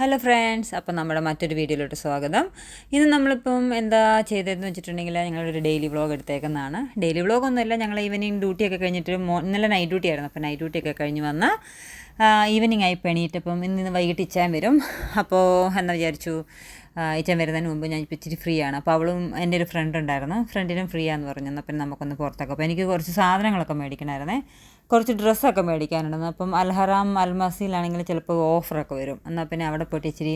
Hello friends അപ്പം നമ്മുടെ മറ്റൊരു വീഡിയോയിലോട്ട് സ്വാഗതം. ഇന്ന് നമ്മളിപ്പം എന്താ ചെയ്തതെന്ന് വെച്ചിട്ടുണ്ടെങ്കിൽ ഞങ്ങളൊരു ഡെയിലി വ്ളോഗ് എടുത്തേക്കുന്നതാണ്. ഡെയിലി വ്ളോഗ് ഒന്നുമില്ല ഞങ്ങൾ ഈവനിങ് ഡ്യൂട്ടിയൊക്കെ കഴിഞ്ഞിട്ട് ഇന്നലെ നൈറ്റ് ഡ്യൂട്ടി ആയിരുന്നു. അപ്പോൾ നൈറ്റ് ഡ്യൂട്ടിയൊക്കെ കഴിഞ്ഞ് വന്ന് ഈവനിങ് ആയി പെണിയിട്ടപ്പം ഇന്ന് വൈകിട്ട് ഇച്ചാൻ വരും. അപ്പോൾ എന്താ വിചാരിച്ചു? ഇച്ചാൻ വരുന്നതിന് മുമ്പ് ഞാൻ ഇപ്പോൾ ഇച്ചിരി ഫ്രീ ആണ്. അപ്പോൾ അവളും എന്റെ ഒരു ഫ്രണ്ട് ഉണ്ടായിരുന്നു. ഫ്രണ്ടിനും ഫ്രീ ആണെന്ന് പറഞ്ഞു. എന്നാൽ പിന്നെ നമുക്കൊന്ന് പുറത്തൊക്കെ. അപ്പോൾ എനിക്ക് കുറച്ച് സാധനങ്ങളൊക്കെ മേടിക്കണമായിരുന്നേ കുറച്ച് ഡ്രസ്സൊക്കെ മേടിക്കാനുണ്ടെന്ന് അപ്പം അൽഹറാം അൽമസിയിലാണെങ്കിൽ ചിലപ്പോൾ ഓഫറൊക്കെ വരും. എന്നാൽ പിന്നെ അവിടെ പോയിട്ട് ഇച്ചിരി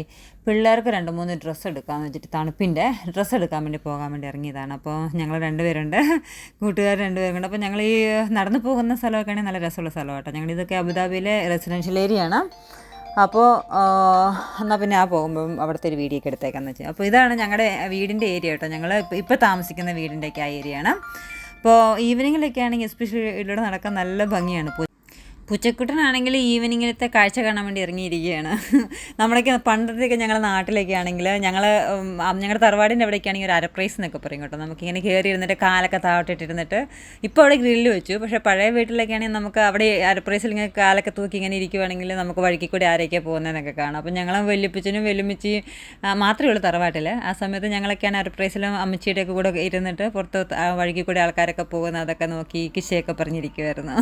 പിള്ളേർക്ക് രണ്ട് മൂന്ന് ഡ്രസ്സ് എടുക്കാമെന്ന് വെച്ചിട്ട് തണുപ്പിന്റെ ഡ്രസ്സ് എടുക്കാൻ വേണ്ടി പോകാൻ വേണ്ടി ഇറങ്ങിയതാണ്. അപ്പോൾ ഞങ്ങൾ രണ്ടുപേരുണ്ട്. കൂട്ടുകാർ രണ്ടുപേരുണ്ട് അപ്പോൾ ഞങ്ങൾ ഈ നടന്നു പോകുന്ന സ്ഥലമൊക്കെ ആണെങ്കിൽ നല്ല രസമുള്ള സ്ഥലമാട്ടോ. ഞങ്ങൾ ഇതൊക്കെ അബുദാബിയിലെ റെസിഡൻഷ്യൽ ഏരിയ ആണ്. അപ്പോൾ എന്നാൽ പിന്നെ ആ പോകുമ്പം അവിടുത്തെ ഒരു വീഡിയോ ഒക്കെ എടുത്തേക്കാന്ന് വെച്ചാൽ അപ്പോൾ ഇതാണ് ഞങ്ങളുടെ വീടിന്റെ ഏരിയ കേട്ടോ. ഞങ്ങൾ ഇപ്പോൾ താമസിക്കുന്ന വീടിന്റെയൊക്കെ ആ ഏരിയ ആണ് അപ്പോൾ ഈവനിങ്ങിലൊക്കെ ആണെങ്കിൽ എസ്പെഷ്യലി ഇവിടെ നടക്കാൻ നല്ല ഭംഗിയാണ്. പൂച്ചക്കുട്ടനാണെങ്കിൽ ഈവനിങ്ങിലത്തെ കാഴ്ച കാണാൻ വേണ്ടി ഇറങ്ങിയിരിക്കുകയാണ്. നമ്മുടെയൊക്കെ പണ്ടത്തെയൊക്കെ ഞങ്ങളുടെ നാട്ടിലൊക്കെ ആണെങ്കിൽ ഞങ്ങൾ ഞങ്ങളുടെ തറവാടിന്റെ അവിടേക്ക് ആണെങ്കിൽ ഒരു അരപ്രൈസ് എന്നൊക്കെ പറയും കേട്ടോ. നമുക്കിങ്ങനെ കയറി ഇരുന്നിട്ട് കാലൊക്കെ താവട്ടിട്ടിരുന്നിട്ട് ഇപ്പോൾ അവിടെ ഗ്രില്ല് വെച്ചു. പക്ഷേ പഴയ വീട്ടിലൊക്കെ ആണെങ്കിൽ നമുക്ക് അവിടെ അരപ്രൈസിൽ ഇങ്ങനെ കാലൊക്കെ തൂക്കി ഇങ്ങനെ ഇരിക്കുവാണെങ്കിൽ നമുക്ക് വഴിക്ക് കൂടി ആരൊക്കെയാണ് പോകുന്നതെന്നൊക്കെ കാണാം. അപ്പം ഞങ്ങൾ വെല്ലുപ്പിച്ചനും വെല്ലുമിച്ചി മാത്രമേ ഉള്ളൂ തറവാട്ടിൽ ആ സമയത്ത് ഞങ്ങളൊക്കെയാണ് അരപ്രൈസിലും അമ്മച്ചിയുടെയൊക്കെ കൂടെ ഇരുന്നിട്ട് പുറത്ത് വഴിക്ക് കൂടി ആൾക്കാരൊക്കെ പോകുന്ന അതൊക്കെ നോക്കി കിശയൊക്കെ പറഞ്ഞിരിക്കുമായിരുന്നു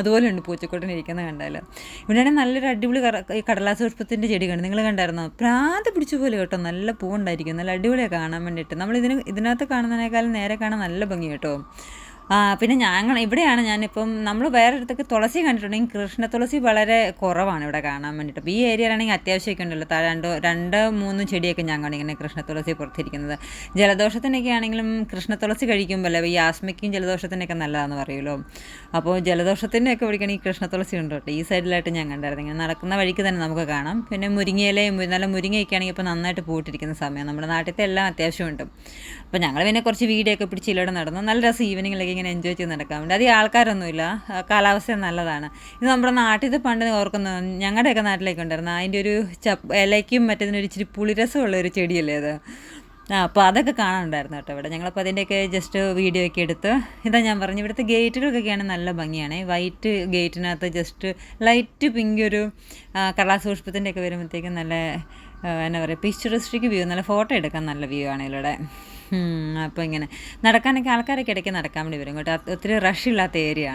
അതുപോലെ ഉണ്ട് പൂച്ചക്കുട്ടൻ ഇരിക്കുന്ന കണ്ടാലോ. ഇവിടെയാണെങ്കിൽ നല്ലൊരു അടിപൊളി കടലാസ് പുഷ്പത്തിന്റെ ചെടി കണ്ടു നിങ്ങൾ കണ്ടായിരുന്നോ? പ്രാന്ത് പിടിച്ച പോലെ കേട്ടോ. നല്ല പൂവുണ്ടായിരിക്കും. നല്ല അടിപൊളിയാണ് കാണാൻ വേണ്ടിയിട്ട്. നമ്മൾ ഇതിന് ഇതിനകത്ത് കാണുന്നതിനേക്കാളും നേരെ കാണാൻ നല്ല ഭംഗി കേട്ടോ. പിന്നെ ഞങ്ങൾ ഇവിടെയാണ് ഞാനിപ്പം നമ്മൾ വേറെ അടുത്തൊക്കെ തുളസി കണ്ടിട്ടുണ്ടെങ്കിൽ കൃഷ്ണ തുളസി വളരെ കുറവാണ് ഇവിടെ കാണാൻ വേണ്ടിയിട്ട്. ഈ ഏരിയയിലാണെങ്കിൽ അത്യാവശ്യമൊക്കെ ഉണ്ടല്ലോ. രണ്ടോ രണ്ട് മൂന്ന് ചെടിയൊക്കെ ഞാൻ കാണും ഇങ്ങനെ കൃഷ്ണ തുളസി പുറത്തിരിക്കുന്നത്. ജലദോഷത്തിനൊക്കെ ആണെങ്കിലും കൃഷ്ണ തുളസി കഴിക്കുമ്പോൾ ഈ ആസ്മയ്ക്കും ജലദോഷത്തിനൊക്കെ നല്ലതാണെന്ന് പറയുമല്ലോ. അപ്പോൾ ജലദോഷത്തിനൊക്കെ പിടിക്കണമെങ്കിൽ കൃഷ്ണ തുളസി ഉണ്ട് കേട്ടോ. ഈ സൈഡിലായിട്ട് ഞാൻ കണ്ടായിരുന്നു. ഇങ്ങനെ നടക്കുന്ന വഴിക്ക് തന്നെ നമുക്ക് കാണാം. പിന്നെ മുരിങ്ങയിലയും നല്ല മുരിങ്ങയൊക്കെ ആണെങ്കിൽ ഇപ്പോൾ നന്നായിട്ട് പൂട്ടിരിക്കുന്ന സമയം. നമ്മുടെ നാട്ടിലത്തെ എല്ലാം അത്യാവശ്യമുണ്ട്. അപ്പോൾ ഞങ്ങൾ പിന്നെ കുറച്ച് വീഡിയോ ഒക്കെ പിടിച്ച് നടന്നു. നല്ല രസം ഈവനിങ്ങിലൊക്കെ ഇങ്ങനെ എൻജോയ് ചെയ്ത് നടക്കാൻ വേണ്ടി അധികം ആൾക്കാരൊന്നുമില്ല. കാലാവസ്ഥ നല്ലതാണ്. ഇത് നമ്മുടെ നാട്ടിൽ പണ്ട് ഓർക്കുന്നു ഞങ്ങളുടെയൊക്കെ നാട്ടിലേക്ക് ഉണ്ടായിരുന്നു. അതിന്റെ ഒരു ചപ്പ് ഇലയ്ക്കും മറ്റേതിനൊരു ഇച്ചിരി പുളിരസമുള്ള ഒരു ചെടിയല്ലേ അത്? ആ അപ്പോൾ അതൊക്കെ കാണാനുണ്ടായിരുന്നു കേട്ടോ ഇവിടെ. ഞങ്ങളപ്പോൾ അതിന്റെയൊക്കെ ജസ്റ്റ് വീഡിയോ ഒക്കെ എടുത്ത് ഇതാ ഞാൻ പറഞ്ഞു ഇവിടുത്തെ ഗേറ്റുകൾക്കൊക്കെയാണ് നല്ല ഭംഗിയാണ്. വൈറ്റ് ഗേറ്റിനകത്ത് ജസ്റ്റ് ലൈറ്റ് പിങ്ക് ഒരു കടലാസ് പുഷ്പത്തിന്റെ ഒക്കെ വരുമ്പോഴത്തേക്കും നല്ല എന്താ പറയുക പിക്ചറിസ്റ്റിക് വ്യൂ നല്ല ഫോട്ടോ എടുക്കാൻ നല്ല വ്യൂ ആണ് ഇവിടെ. അപ്പോൾ ഇങ്ങനെ നടക്കാനൊക്കെ ആൾക്കാരൊക്കെ ഇടയ്ക്ക് നടക്കാൻ വേണ്ടി വരും കേട്ടോ. ഒത്തിരി റഷ് ഇല്ലാത്ത ഏരിയ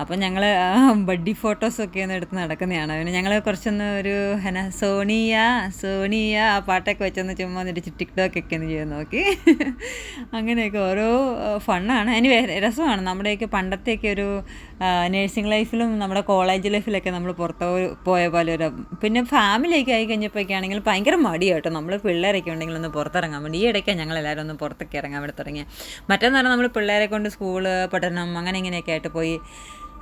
അപ്പം ഞങ്ങൾ ബഡ്ഡി ഫോട്ടോസൊക്കെ ഒന്ന് എടുത്ത് നടക്കുന്നതാണ്. പിന്നെ ഞങ്ങൾ കുറച്ചൊന്ന് ഒരു എന്നാ സോണിയ സോണിയ ആ പാട്ടൊക്കെ വെച്ചൊന്ന് ചുമ്മാ എന്നിട്ട് ടിക്ടോക്കൊക്കെ ഒന്ന് ചെയ്ത് നോക്കി. അങ്ങനെയൊക്കെ ഓരോ ഫണ്ണാണ്. അതിന് രസമാണ്. നമ്മുടെയൊക്കെ പണ്ടത്തെയൊക്കെ ഒരു നേഴ്സിംഗ് ലൈഫിലും നമ്മുടെ കോളേജ് ലൈഫിലൊക്കെ നമ്മൾ പുറത്ത് പോയ പോലെ ഒരു പിന്നെ ഫാമിലിയൊക്കെ ആയി കഴിഞ്ഞപ്പോഴൊക്കെ ആണെങ്കിൽ ഭയങ്കര മടിയാട്ടോ നമ്മൾ പിള്ളേരൊക്കെ ഉണ്ടെങ്കിൽ ഒന്ന് പുറത്തിറങ്ങാൻ വേണ്ടി. ഈ ഇടയ്ക്കാണ് ഞങ്ങൾ എല്ലാവരും ഒന്ന് പുറത്തൊക്കെ ഇറങ്ങാൻ വേണ്ടി തുടങ്ങിയത് മറ്റൊന്ന് നമ്മൾ പിള്ളേരെ കൊണ്ട് സ്കൂൾ പഠനം അങ്ങനെ ഇങ്ങനെയൊക്കെ ആയിട്ട് പോയി.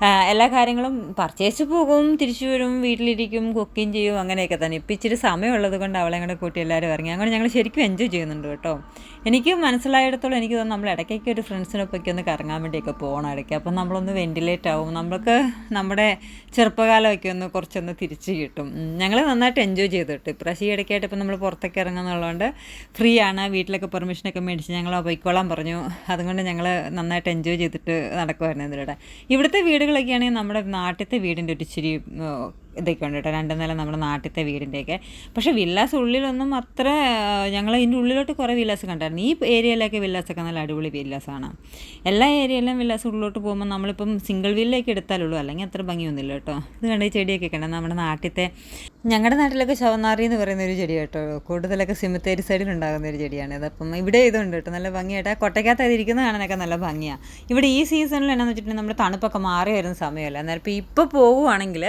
എല്ലാ കാര്യങ്ങളും പർച്ചേസ് പോകും തിരിച്ചു വരും വീട്ടിലിരിക്കും കുക്കിംഗ് ചെയ്യും അങ്ങനെയൊക്കെ തന്നെ. ഇപ്പം ഇച്ചിരി സമയമുള്ളത് കൊണ്ട് അവളെ കൂടെ കൂട്ടി എല്ലാവരും ഇറങ്ങി. അങ്ങനെ ഞങ്ങൾ ശരിക്കും എൻജോയ് ചെയ്യുന്നുണ്ട് കേട്ടോ. എനിക്ക് മനസ്സിലായിടത്തോളം എനിക്ക് തോന്നുന്നു നമ്മൾ ഇടയ്ക്കൊക്കെ ഒരു ഫ്രണ്ട്സിനൊപ്പൊക്കെ ഒന്ന് കറങ്ങാൻ വേണ്ടിയൊക്കെ പോകണം ഇടയ്ക്ക്. അപ്പം നമ്മളൊന്ന് വെന്റിലേറ്റ് ആവും. നമ്മൾക്ക് നമ്മുടെ ചെറുപ്പകാലമൊക്കെ ഒന്ന് കുറച്ചൊന്ന് തിരിച്ച് കിട്ടും. ഞങ്ങൾ നന്നായിട്ട് എൻജോയ് ചെയ്തിട്ട് ഇപ്രാവശ്യം ഈ ഇടയ്ക്കായിട്ട് ഇപ്പം നമ്മൾ പുറത്തൊക്കെ ഇറങ്ങുന്നുള്ളതുകൊണ്ട് ഫ്രീ ആണ്. വീട്ടിലൊക്കെ പെർമിഷനൊക്കെ മേടിച്ച് ഞങ്ങൾ പോയിക്കോളാൻ പറഞ്ഞു. അതുകൊണ്ട് ഞങ്ങൾ നന്നായിട്ട് എൻജോയ് ചെയ്തിട്ട് നടക്കുമായിരുന്നു ഇതിലൂടെ ഇവിടുത്തെ വീടുകളൊക്കെ ആണെങ്കിൽ നമ്മുടെ നാട്ടിലത്തെ വീടിന്റെ ഒരു ഇച്ചിരി ഇതൊക്കെ ഉണ്ട് കേട്ടോ. രണ്ട് നില നമ്മുടെ നാട്ടിലത്തെ വീടിന്റെയൊക്കെ. പക്ഷേ വില്ലാസ് ഉള്ളിലൊന്നും അത്ര ഞങ്ങൾ ഇതിന്റെ ഉള്ളിലോട്ട് കുറേ വില്ലാസ് കണ്ടായിരുന്നു. ഈ ഏരിയയിലൊക്കെ വില്ലാസൊക്കെ നല്ല അടിപൊളി വില്ലാസാണ്. എല്ലാ ഏരിയയിലും വില്ലാസ് ഉള്ളിലോട്ട് പോകുമ്പോൾ നമ്മളിപ്പം സിംഗിൾ വില്ലയൊക്കെ എടുത്താലുള്ളൂ. അല്ലെങ്കിൽ അത്ര ഭംഗിയൊന്നുമില്ല കേട്ടോ. ഇത് കണ്ട ചെടിയൊക്കെ കണ്ട? നമ്മുടെ നാട്ടിലത്തെ ഞങ്ങളുടെ നാട്ടിലൊക്കെ ശവനാറി എന്ന് പറയുന്ന ഒരു ചെടി കേട്ടോ. കൂടുതലൊക്കെ സിമത്തേരി സൈഡിൽ ഉണ്ടാകുന്ന ഒരു ചെടിയാണ് അതപ്പം ഇവിടെ ഇതുണ്ട് കേട്ടോ. നല്ല ഭംഗിയായിട്ട് കൊട്ടയ്ക്കകത്ത് അതിരിക്കുന്ന കാണാനൊക്കെ നല്ല ഭംഗിയാണ് ഇവിടെ ഈ സീസണിൽ എന്നാന്ന് വെച്ചിട്ടുണ്ടെങ്കിൽ നമ്മുടെ തണുപ്പൊക്കെ മാറി വരുന്ന സമയമല്ല അന്നേരം ഇപ്പോൾ ഇപ്പോൾ പോവുകയാണെങ്കിൽ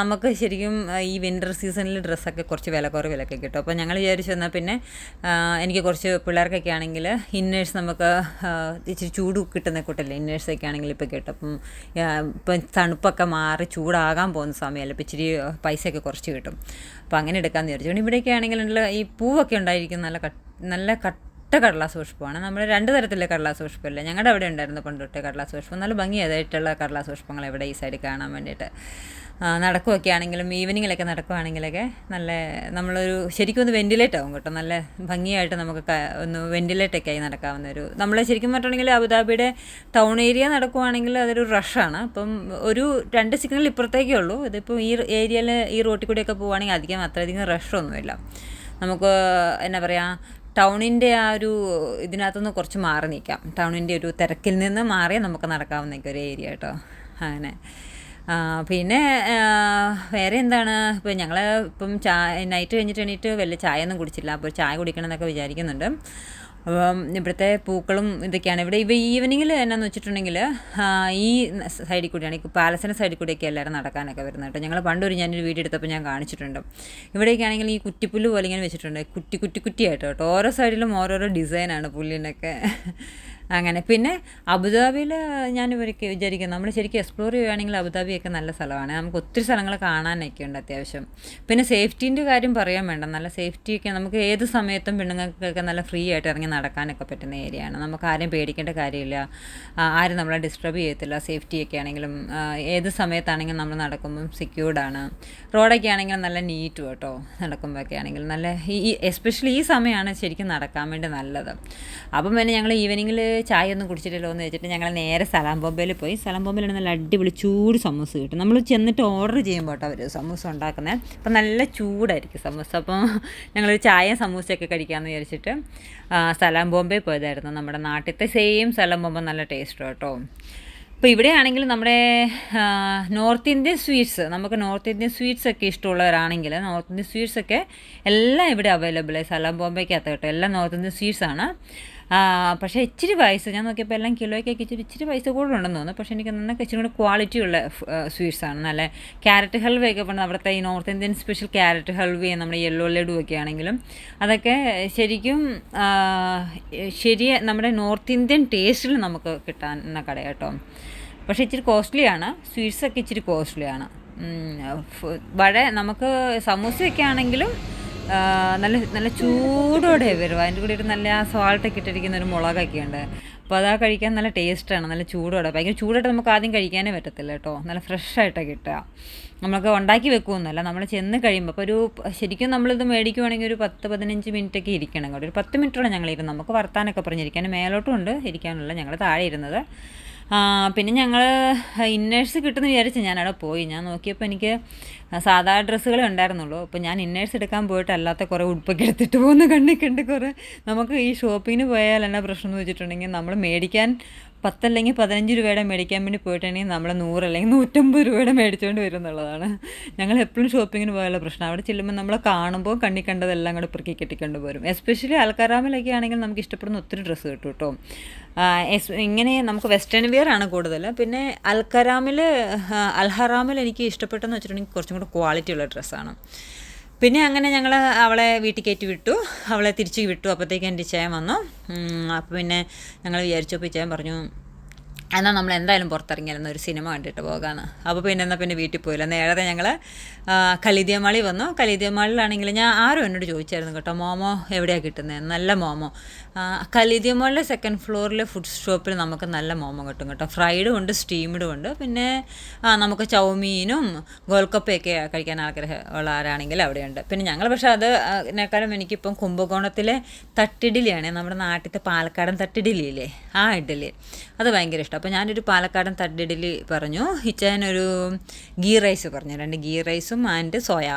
നമുക്ക് ശരിക്കും ഈ വിന്റർ സീസണിൽ ഡ്രസ്സൊക്കെ കുറച്ച് വില കുറവിലൊക്കെ കിട്ടും. അപ്പോൾ ഞങ്ങൾ വിചാരിച്ചു എന്നാൽ പിന്നെ എനിക്ക് കുറച്ച് പിള്ളേർക്കൊക്കെ ആണെങ്കിൽ ഇന്നേഴ്സ് നമുക്ക് ഇച്ചിരി ചൂട് കിട്ടുന്ന കൂട്ടല്ലേ? ഇന്നേഴ്സൊക്കെ ആണെങ്കിൽ ഇപ്പോൾ കിട്ടും. അപ്പം ഇപ്പം തണുപ്പൊക്കെ മാറി ചൂടാകാൻ പോകുന്ന സമയമല്ല? ഇപ്പം ഇച്ചിരി പൈസയൊക്കെ കുറച്ച് കിട്ടും. അപ്പോൾ അങ്ങനെ എടുക്കാമെന്ന് വിചാരിച്ചു. ഇവിടെയൊക്കെ ആണെങ്കിൽ ഈ പൂവൊക്കെ ഉണ്ടായിരിക്കും. നല്ല നല്ല കട്ട് കടലാസ് പുഷ്പമാണ്. നമ്മൾ രണ്ട് തരത്തിലെ കടലാസ് പുഷ്പമല്ലേ ഞങ്ങളുടെ അവിടെ ഉണ്ടായിരുന്നു പണ്ട് തൊട്ടേ കടലാസ് പുഷ്പം. നല്ല ഭംഗിയായിട്ടുള്ള കടലാസ് പുഷ്പങ്ങൾ ഇവിടെ ഈ സൈഡിൽ കാണാൻ വേണ്ടിയിട്ട്. നടക്കുകയൊക്കെ ആണെങ്കിലും ഈവനിങ്ങിലൊക്കെ നടക്കുകയാണെങ്കിലൊക്കെ നല്ല നമ്മളൊരു ശരിക്കും ഒന്ന് വെന്റിലേറ്റ് ആവും കേട്ടോ. നല്ല ഭംഗിയായിട്ട് നമുക്ക് ഒന്ന് വെന്റിലേറ്റ് ഒക്കെ ആയി നടക്കാവുന്ന ഒരു നമ്മൾ ശരിക്കും പറഞ്ഞിട്ടുണ്ടെങ്കിൽ അബുദാബിയുടെ ടൗൺ ഏരിയ നടക്കുവാണെങ്കിൽ അതൊരു റഷാണ് അപ്പം ഒരു രണ്ട് സിഗ്നൽ ഇപ്പുറത്തേക്കേ ഉള്ളൂ. ഇതിപ്പോൾ ഈ ഏരിയയിൽ ഈ റോട്ടിൽ കൂടിയൊക്കെ പോവുകയാണെങ്കിൽ അധികം അത്രയധികം റഷൊന്നുമില്ല നമുക്ക് എന്നാ പറയുക ടൗണിന്റെ ആ ഒരു ഇതിനകത്തുനിന്ന് കുറച്ച് മാറി നിൽക്കാം. ടൗണിന്റെ ഒരു തിരക്കിൽ നിന്ന് മാറി നമുക്ക് നടക്കാവുന്ന ഒരു ഏരിയ കേട്ടോ. അങ്ങനെ. പിന്നെ വേറെ എന്താണ്? ഇപ്പം ഞങ്ങൾ ഇപ്പം ചായ നൈറ്റ് കഴിഞ്ഞിട്ട് എണീറ്റ് വലിയ ചായ ഒന്നും കുടിച്ചില്ല. അപ്പോൾ ചായ കുടിക്കണം എന്നൊക്കെ വിചാരിക്കുന്നുണ്ട്. അപ്പം ഇവിടുത്തെ പൂക്കളും ഇതൊക്കെയാണ്. ഇവിടെ ഇവ ഈവനിങ്ങിൽ എന്നാന്ന് വെച്ചിട്ടുണ്ടെങ്കിൽ ഈ സൈഡിൽ കൂടിയാണ്. ഈ പാലസിന്റെ സൈഡിൽ കൂടിയൊക്കെ എല്ലാവരും നടക്കാനൊക്കെ വരുന്നത് കേട്ടോ. ഞങ്ങൾ പണ്ടൊരു ഞാനൊരു വീഡിയോ എടുത്തപ്പോൾ ഞാൻ കാണിച്ചിട്ടുണ്ട്. ഇവിടെയൊക്കെ ആണെങ്കിൽ ഈ കുറ്റിപ്പുല്ല് പോലെ ഇങ്ങനെ വെച്ചിട്ടുണ്ട്. കുറ്റി കുറ്റി കുറ്റിയായിട്ട് കേട്ടോ. ഓരോ സൈഡിലും ഓരോരോ ഡിസൈനാണ് പുല്ലിനൊക്കെ. അങ്ങനെ. പിന്നെ അബുദാബിയിൽ ഞാൻ ഇവർക്ക് വിചാരിക്കും നമ്മൾ ശരിക്കും എക്സ്പ്ലോർ ചെയ്യുകയാണെങ്കിൽ അബുദാബിയൊക്കെ നല്ല സ്ഥലമാണ്. നമുക്ക് ഒത്തിരി സ്ഥലങ്ങൾ കാണാനൊക്കെ ഉണ്ട് അത്യാവശ്യം. പിന്നെ സേഫ്റ്റീന്റെ കാര്യം പറയാൻ വേണ്ട. നല്ല സേഫ്റ്റിയൊക്കെ നമുക്ക് ഏത് സമയത്തും പെണ്ണുങ്ങൾക്കൊക്കെ നല്ല ഫ്രീ ആയിട്ട് ഇറങ്ങി നടക്കാനൊക്കെ പറ്റുന്ന ഏരിയയാണ് നമുക്ക് ആരും പേടിക്കേണ്ട കാര്യമില്ല. ആരും നമ്മളെ ഡിസ്റ്റർബ് ചെയ്യത്തില്ല. സേഫ്റ്റിയൊക്കെ ആണെങ്കിലും ഏത് സമയത്താണെങ്കിലും നമ്മൾ നടക്കുമ്പം സെക്യൂർഡാണ് റോഡൊക്കെ ആണെങ്കിലും നല്ല നീറ്റ് കേട്ടോ. നടക്കുമ്പോഴൊക്കെ ആണെങ്കിൽ നല്ല ഈ എസ്പെഷ്യലി ഈ സമയമാണ് ശരിക്കും നടക്കാൻ വേണ്ടി നല്ലത്. അപ്പം പിന്നെ ഞങ്ങൾ ഈവനിങ്ങിൽ ചായ ഒന്നും കുടിച്ചിട്ടില്ലോ എന്ന് വെച്ചിട്ട് ഞങ്ങൾ നേരെ സലാം ബോംബെയിൽ പോയി. സലാം ബോംബെയിലാണ് നല്ല അടിപൊളി ചൂട് സമൂസ കിട്ടും. നമ്മൾ ചെന്നിട്ട് ഓർഡർ ചെയ്യുമ്പോൾ കേട്ടോ അവർ സമൂസ ഉണ്ടാക്കുന്നത് അപ്പം നല്ല ചൂടായിരിക്കും സമൂസ. അപ്പം ഞങ്ങൾ ചായ സമൂസയൊക്കെ കഴിക്കാമെന്ന് വിചാരിച്ചിട്ട് സലാം ബോംബെ പോയതായിരുന്നു നമ്മുടെ നാട്ടിലത്തെ സെയിം സലാം ബോംബെ നല്ല ടേസ്റ്റ് കേട്ടോ. ഇപ്പോൾ ഇവിടെയാണെങ്കിൽ നമ്മുടെ നോർത്ത് ഇന്ത്യൻ സ്വീറ്റ്സ് നമുക്ക് നോർത്ത് ഇന്ത്യൻ സ്വീറ്റ്സ് ഒക്കെ ഇഷ്ടമുള്ളവരാണെങ്കിൽ നോർത്ത് ഇന്ത്യൻ സ്വീറ്റ്സ് ഒക്കെ എല്ലാം ഇവിടെ അവൈലബിൾ ആയി സലാം ബോംബെക്കകത്ത് കേട്ടോ. എല്ലാം നോർത്ത് ഇന്ത്യൻ സ്വീറ്റ്സ് ആണ്. പക്ഷേ ഇച്ചിരി പൈസ ഞാൻ നോക്കിയപ്പോൾ എല്ലാം കിലോയ്ക്കൊക്കെ ഇച്ചിരി ഇച്ചിരി പൈസ കൂടുതലുണ്ടെന്ന് തോന്നുന്നു. പക്ഷേ എനിക്ക് നന്നൊക്കെ ഇച്ചിരി കൂടെ ക്വാളിറ്റി ഉള്ള സ്വീറ്റ്സാണ് നല്ല ക്യാരറ്റ് ഹൽവയൊക്കെ പറഞ്ഞാൽ അവിടുത്തെ ഈ നോർത്ത് ഇന്ത്യൻ സ്പെഷ്യൽ ക്യാരറ്റ് ഹൽവയും നമ്മുടെ യെല്ലോ ലഡു ഒക്കെ ആണെങ്കിലും അതൊക്കെ ശരിക്കും ശരിയ ശരി നമ്മുടെ നോർത്ത് ഇന്ത്യൻ ടേസ്റ്റിൽ നമുക്ക് കിട്ടാവുന്ന കട കേട്ടോ. പക്ഷേ ഇച്ചിരി കോസ്റ്റ്ലിയാണ് സ്വീറ്റ്സൊക്കെ ഇച്ചിരി കോസ്റ്റ്ലിയാണ് വഴ നമുക്ക് സമൂസയൊക്കെ ആണെങ്കിലും നല്ല നല്ല ചൂടോടെ വരും അതിന്റെ കൂടെ ഒരു നല്ല സോൾട്ടൊക്കെ ഇട്ടിരിക്കുന്ന ഒരു മുളകൊക്കെ ഉണ്ട്. അപ്പോൾ അതാ കഴിക്കാൻ നല്ല ടേസ്റ്റാണ് നല്ല ചൂടോടെ. ഭയങ്കര ചൂടായിട്ട് നമുക്ക് ആദ്യം കഴിക്കാനേ പറ്റത്തില്ല കേട്ടോ. നല്ല ഫ്രഷ് കിട്ടുക. നമുക്ക് ഉണ്ടാക്കി വെക്കുമെന്നല്ല നമ്മൾ ചെന്ന് കഴിയുമ്പോൾ അപ്പോൾ ഒരു ശരിക്കും നമ്മളിത് മേടിക്കുവാണെങ്കിൽ ഒരു പത്ത് പതിനഞ്ച് മിനിറ്റൊക്കെ ഇരിക്കണം കേട്ടോ. ഒരു പത്ത് മിനിറ്റോളം ഞങ്ങൾ ഇരുന്ന് നമുക്ക് വർത്താനൊക്കെ പറഞ്ഞിരിക്കാൻ മേലോട്ടും ഉണ്ട്. ഇരിക്കാനുള്ള ഞങ്ങൾ താഴെ ഇരുന്നത്. പിന്നെ ഞങ്ങൾ ഇന്നേഴ്സ് കിട്ടുമെന്ന് വിചാരിച്ച് ഞാൻ അവിടെ പോയി. ഞാൻ നോക്കിയപ്പോൾ എനിക്ക് സാധാ ഡ്രസ്സുകളേ ഉണ്ടായിരുന്നുള്ളൂ. അപ്പോൾ ഞാൻ ഇന്നേഴ്സ് എടുക്കാൻ പോയിട്ട് അല്ലാത്ത കുറേ ഉടുപ്പൊക്കെ എടുത്തിട്ട് പോകുന്ന. കണ്ണി ഉണ്ട് കുറേ. നമുക്ക് ഈ ഷോപ്പിങ്ങിന് പോയാൽ എന്നാ പ്രശ്നം എന്ന് വെച്ചിട്ടുണ്ടെങ്കിൽ നമ്മൾ മേടിക്കാൻ പത്തല്ലെങ്കിൽ പതിനഞ്ച് രൂപയുടെ മേടിക്കാൻ വേണ്ടി പോയിട്ടുണ്ടെങ്കിൽ നമ്മൾ നൂറ് അല്ലെങ്കിൽ നൂറ്റമ്പത് രൂപയുടെ മേടിച്ചുകൊണ്ട് വരും എന്നുള്ളതാണ്. ഞങ്ങൾ എപ്പോഴും ഷോപ്പിങ്ങിന് പോയാലുള്ള പ്രശ്നം. അവിടെ ചെല്ലുമ്പോൾ നമ്മൾ കാണുമ്പോൾ കണ്ണി കണ്ടതെല്ലാം കൂടെ പെറുക്കി കെട്ടിക്കൊണ്ട് പോരും എസ്പെഷ്യലി അൽക്കാരാമിലൊക്കെ ആണെങ്കിൽ നമുക്ക് ഇഷ്ടപ്പെടുന്ന ഒത്തിരി ഡ്രസ്സ് കിട്ടും കേട്ടോ. ഇങ്ങനെ നമുക്ക് വെസ്റ്റേൺ വെയർ ആണ് കൂടുതൽ പിന്നെ അൽക്കരാമിൽ അൽഹറാമിൽ എനിക്ക് ഇഷ്ടപ്പെട്ടെന്ന് വെച്ചിട്ടുണ്ടെങ്കിൽ കുറച്ചും കൂടെ ക്വാളിറ്റി ഉള്ള ഡ്രസ്സാണ് പിന്നെ അങ്ങനെ ഞങ്ങൾ അവളെ വീട്ടിൽ കയറ്റി വിട്ടു. അവളെ തിരിച്ച് വിട്ടു. അപ്പോഴത്തേക്ക് എന്റെ ഇച്ചയൻ വന്നു. അപ്പോൾ പിന്നെ ഞങ്ങൾ വിചാരിച്ചു. അപ്പോൾ ഇച്ചയൻ പറഞ്ഞു എന്നാൽ നമ്മൾ എന്തായാലും പുറത്തിറങ്ങിയാലും ഒരു സിനിമ കണ്ടിട്ട് പോകാമെന്ന് അപ്പോൾ പിന്നെ എന്നാൽ പിന്നെ വീട്ടിൽ പോയില്ല. നേരത്തെ ഞങ്ങൾ കലിതിയമാളി വന്നു. കലിതിയമാളിലാണെങ്കിൽ ഞാൻ ആരും എന്നോട് ചോദിച്ചായിരുന്നു കേട്ടോ മോമോ എവിടെയാണ് കിട്ടുന്നത് നല്ല മോമോ. കലിതിയമാളിലെ സെക്കൻഡ് ഫ്ലോറിലെ ഫുഡ് ഷോപ്പിൽ നമുക്ക് നല്ല മോമോ കിട്ടും കേട്ടോ. ഫ്രൈഡും ഉണ്ട് സ്റ്റീംഡും ഉണ്ട്. പിന്നെ നമുക്ക് ചൗമീനും ഗോൽക്കപ്പയൊക്കെ കഴിക്കാൻ ആഗ്രഹം ഉള്ള ആരാണെങ്കിൽ അവിടെയുണ്ട്. പിന്നെ ഞങ്ങൾ പക്ഷേ അത് അതിനേക്കാളും എനിക്കിപ്പം കുംഭകോണത്തിലെ തട്ടിഡിലിയാണ് നമ്മുടെ നാട്ടിലത്തെ പാലക്കാടൻ തട്ടിഡിലിയില്ലേ ആ ഇഡ്ഡലി. അത് ഭയങ്കര ഇഷ്ടം. അപ്പോൾ ഞാനൊരു പാലക്കാടൻ തട്ടിഡിലി പറഞ്ഞു. ഇച്ചാനൊരു ഗീ റൈസ് പറഞ്ഞു. രണ്ട് ഗീ റൈസും ആൻഡ് സോയ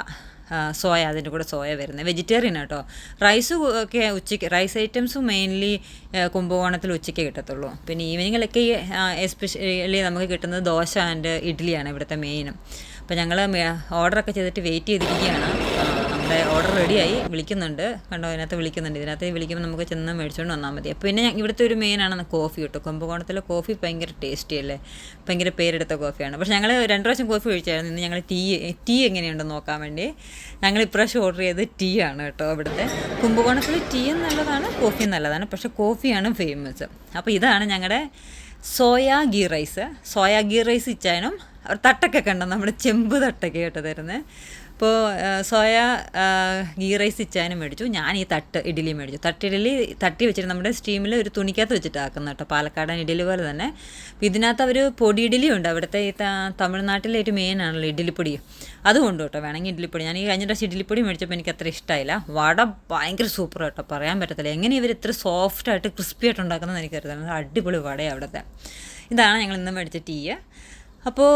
സോയ അതിന്റെ കൂടെ സോയ വരുന്നത്. വെജിറ്റേറിയൻ കേട്ടോ റൈസ് ഒക്കെ ഉച്ചയ്ക്ക് റൈസ് ഐറ്റംസ് മെയിൻലി കുംഭകോണത്തിൽ ഉച്ചയ്ക്ക് കിട്ടത്തുള്ളൂ. പിന്നെ ഈവനിങ്ങിലൊക്കെ എസ്പെഷ്യലി നമുക്ക് കിട്ടുന്നത് ദോശ ആൻഡ് ഇഡ്ഡലിയാണ് ഇവിടുത്തെ മെയിനും അപ്പോൾ ഞങ്ങൾ ഓർഡറൊക്കെ ചെയ്തിട്ട് വെയിറ്റ് ചെയ്തിരിക്കുകയാണ്. നമ്മുടെ ഓർഡർ റെഡിയായി വിളിക്കുന്നുണ്ട്. കണ്ടോ ഇതിനകത്ത് വിളിക്കുന്നുണ്ട്. ഇതിനകത്ത് വിളിക്കുമ്പോൾ നമുക്ക് ചെന്ന് മേടിച്ചുകൊണ്ട് വന്നാൽ മതി. അപ്പോൾ പിന്നെ ഇവിടുത്തെ ഒരു മെയിനാണ് കോഫി കിട്ടും. കുംഭകോണത്തിലെ കോഫി ഭയങ്കര ടേസ്റ്റി അല്ലേ? ഭയങ്കര പേരെടുത്ത കോഫിയാണ് പക്ഷേ ഞങ്ങൾ രണ്ട് പ്രാവശ്യം കോഫി കഴിച്ചായിരുന്നു. ഇന്ന് ഞങ്ങൾ ടീ ടീ എങ്ങനെയുണ്ടെന്ന് നോക്കാൻ വേണ്ടി. ഞങ്ങൾ ഇപ്രാവശ്യം ഓർഡർ ചെയ്ത് ടീ ആണ് കേട്ടോ ഇവിടുത്തെ. കുംഭകോണത്തിൽ ടീയും നല്ലതാണ് കോഫിയും നല്ലതാണ്. പക്ഷേ കോഫിയാണ് ഫേമസ് അപ്പോൾ ഇതാണ് ഞങ്ങളുടെ soya ghee rice. Soya ghee rice ഇച്ചാനും തട്ടൊക്കെ കണ്ടോ? നമ്മുടെ ചെമ്പ് തട്ടൊക്കെ കേട്ടോ തരുന്നത് അപ്പോൾ സോയ ഗീ റൈസ് ഇച്ചാനും മേടിച്ചു. ഞാൻ ഈ തട്ട് ഇഡ്ഡലി മേടിച്ചു. തട്ട് ഇഡ്ഡലി തട്ടി വെച്ചിട്ട് നമ്മുടെ സ്റ്റീമിൽ ഒരു തുണിക്കകത്ത് വെച്ചിട്ട് ആക്കുന്ന കേട്ടോ പാലക്കാടൻ ഇഡ്ഡലി പോലെ തന്നെ. ഇതിനകത്ത് അവർ പൊടി ഇഡ്ഡലി ഉണ്ട്. അവിടുത്തെ ഈ തമിഴ്നാട്ടിലെ ഏറ്റവും മെയിൻ ആണല്ലോ ഇഡ്ഡലിപ്പൊടി അതുകൊണ്ട് കേട്ടോ വേണമെങ്കിൽ ഇഡ്ഡലിപ്പൊടി ഞാൻ ഈ കഴിഞ്ഞ പ്രാവശ്യം ഇഡ്ഡലിപ്പൊടി മേടിച്ചപ്പോൾ എനിക്ക് അത്ര ഇഷ്ടമായില്ല വട ഭയങ്കര സൂപ്പർ കേട്ടോ പറയാൻ പറ്റത്തില്ല. എങ്ങനെ ഇവർ ഇത്ര സോഫ്റ്റായിട്ട് ക്രിസ്പി ആയിട്ട് ഉണ്ടാക്കുന്നത് എനിക്കറിയാം അടിപൊളി വടയാണ് അവിടുത്തെ. ഇതാണ് ഞങ്ങൾ ഇന്ന് മേടിച്ച ടീ അപ്പോൾ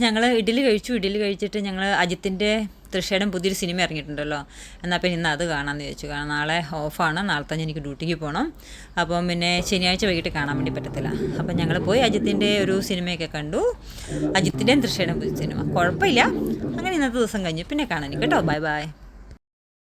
ഞങ്ങൾ ഇഡ്ഡലി കഴിച്ചു. ഇഡ്ഡലി കഴിച്ചിട്ട് ഞങ്ങൾ അജിത്തിന്റെ തൃശ്ശയുടെ പുതിയൊരു സിനിമ ഇറങ്ങിയിട്ടുണ്ടല്ലോ. എന്നാൽ പിന്നെ ഇന്ന് അത് കാണാമെന്ന് ചോദിച്ചു കാരണം നാളെ ഓഫാണ്. നാളെ തന്നെ എനിക്ക് ഡ്യൂട്ടിക്ക് പോകണം അപ്പം പിന്നെ ശനിയാഴ്ച വൈകിട്ട് കാണാൻ വേണ്ടി പറ്റത്തില്ല. അപ്പം ഞങ്ങൾ പോയി അജിത്തിന്റെ ഒരു സിനിമയൊക്കെ കണ്ടു. അജിത്തിന്റെയും തൃശ്ശയുടെയും പുതിയ സിനിമ. കുഴപ്പമില്ല. അങ്ങനെ ഇന്നത്തെ ദിവസം കഴിഞ്ഞു. പിന്നെ കാണാൻ കേട്ടോ. Bye bye.